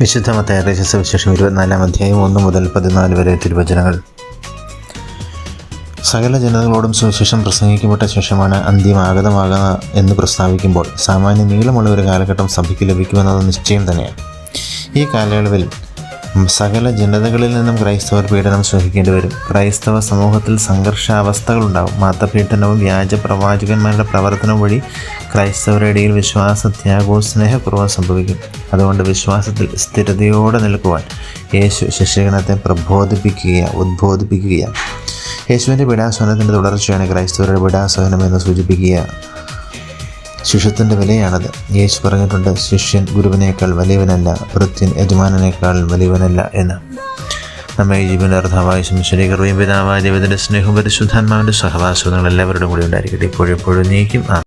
വിശുദ്ധ മത്തയാറിയ സുവിശേഷം ഇരുപത്തിനാലാം അധ്യായം ഒന്ന് മുതൽ പതിനാല് വരെ തിരുവചനങ്ങൾ. സകല ജനതകളോടും സുവിശേഷം പ്രസംഗിക്കപ്പെട്ട ശേഷമാണ് അന്ത്യം ആഗതമാകുക എന്ന് പ്രസ്താവിക്കുമ്പോൾ സാമാന്യ നീളമുള്ള ഒരു കാലഘട്ടം സഭയ്ക്ക് ലഭിക്കുമെന്നത് നിശ്ചയം തന്നെയാണ്. ഈ കാലയളവിൽ സകല ജനതകളിൽ നിന്നും ക്രൈസ്തവർ പീഡനം സഹിക്കേണ്ടി വരും. ക്രൈസ്തവ സമൂഹത്തിൽ സംഘർഷാവസ്ഥകളുണ്ടാവും. മതപീഡനവും വ്യാജ പ്രവാചകന്മാരുടെ പ്രവർത്തനവും വഴി ക്രൈസ്തവരുടെ ഇടയിൽ വിശ്വാസ ത്യാഗവും സംഭവിക്കും. അതുകൊണ്ട് വിശ്വാസത്തിൽ സ്ഥിരതയോടെ നിൽക്കുവാൻ യേശു ശിഷ്യഗണത്തെ പ്രബോധിപ്പിക്കുക ഉദ്ബോധിപ്പിക്കുകയാണ് യേശുവിന്റെ പീഡാസഹനത്തിന്റെ തുടർച്ചയാണ് ക്രൈസ്തവരുടെ പീഡാസഹനം എന്ന് സൂചിപ്പിക്കുക ശിഷ്യത്തിന്റെ വിലയാണത്. യേശു പറഞ്ഞിട്ടുണ്ട് ശിഷ്യൻ ഗുരുവിനേക്കാൾ വലിയവനല്ല വൃത്യൻ യജമാനേക്കാൾ വലിയവനല്ല എന്ന്. നമ്മെ ജീവന്റെ അർത്ഥമായ ശരീകർവയും പിതാവായ ദൈവത്തിന്റെ സ്നേഹപരിശുദ്ധാത്മാവിന്റെ പരിശുദ്ധാത്മാവിന്റെ സഹവാസവും എല്ലാവരുടെ കൂടെ ഉണ്ടായിരിക്കട്ടെ. ഇപ്പോഴെപ്പോഴും നീക്കും. ആ